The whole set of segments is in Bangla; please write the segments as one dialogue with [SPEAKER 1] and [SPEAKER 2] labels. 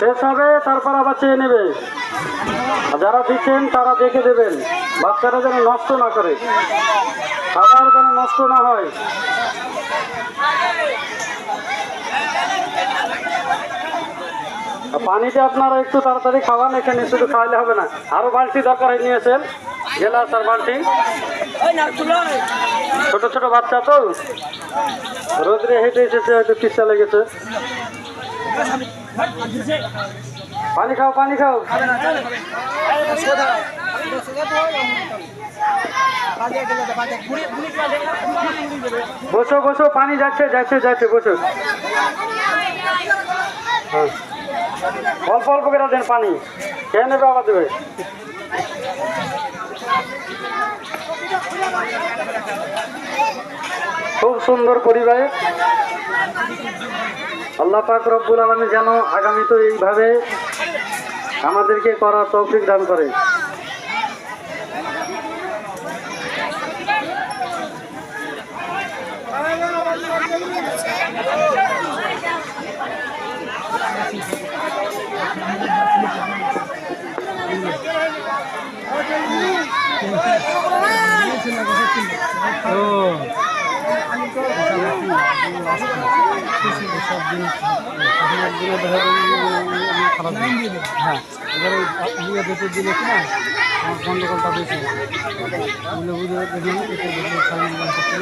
[SPEAKER 1] শেষ হবে, তারপর আবার চেয়ে নেবে। যারা দিচ্ছেন, তারা দেখে দেবেন। বাচ্চারা যেন নষ্ট না করে। খাবার যেন নষ্ট না হয়। পানিটা আপনারা একটু তাড়াতাড়ি খাওয়ান, এখানে শুধু খাওয়াইলে হবে না। আরও বালতি দরকার হয়ে নিয়েছেন। গেলাস আর বালতি। ছোট ছোট বাচ্চা তো। রোদ্রে হেঁটে এসেছে হয়তো পিসা লেগেছে। পানি খাও পানি খাও। বসো বসো, পানি যাচ্ছে যাচ্ছে যাচ্ছে, বসো। হ্যাঁ। অল্প অল্প করে দেন পানি। খেয়ে নেবে আবার দেবে? খুব সুন্দর পরিবার। আল্লাহ পাক রব্বুল আলমী যেন আগামী তো এইভাবে আমাদেরকে করার তৌফিক দান করে।
[SPEAKER 2] হ্যাঁ এবারে ইয়ে দুটো দিলে বেশি বলে বুঝে দেখলাম এটা দেখলে খালি দিলাম করতে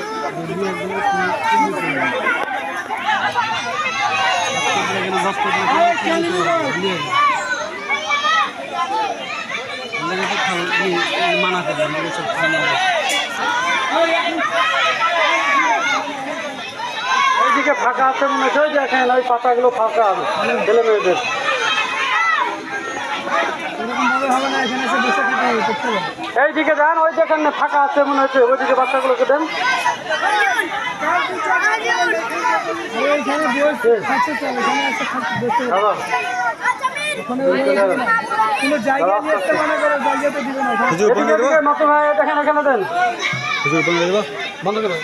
[SPEAKER 2] দিয়ে দিলে তুমি তুমি করে দশ কোটি দিয়ে মানাতে সব
[SPEAKER 1] ফাঁকা আছে মনে হচ্ছে দেখেন ওই পাতাগুলো ফাঁকা আছে ছেলে মেয়েদের।
[SPEAKER 2] হবে হবে
[SPEAKER 1] এইদিকে যান ওই দেখেন না ফাঁকা আছে মনে হচ্ছে ওইদিকে বাচ্চাগুলোকে দেন। দেখেন এখানে দেন।
[SPEAKER 2] বন্ধ করো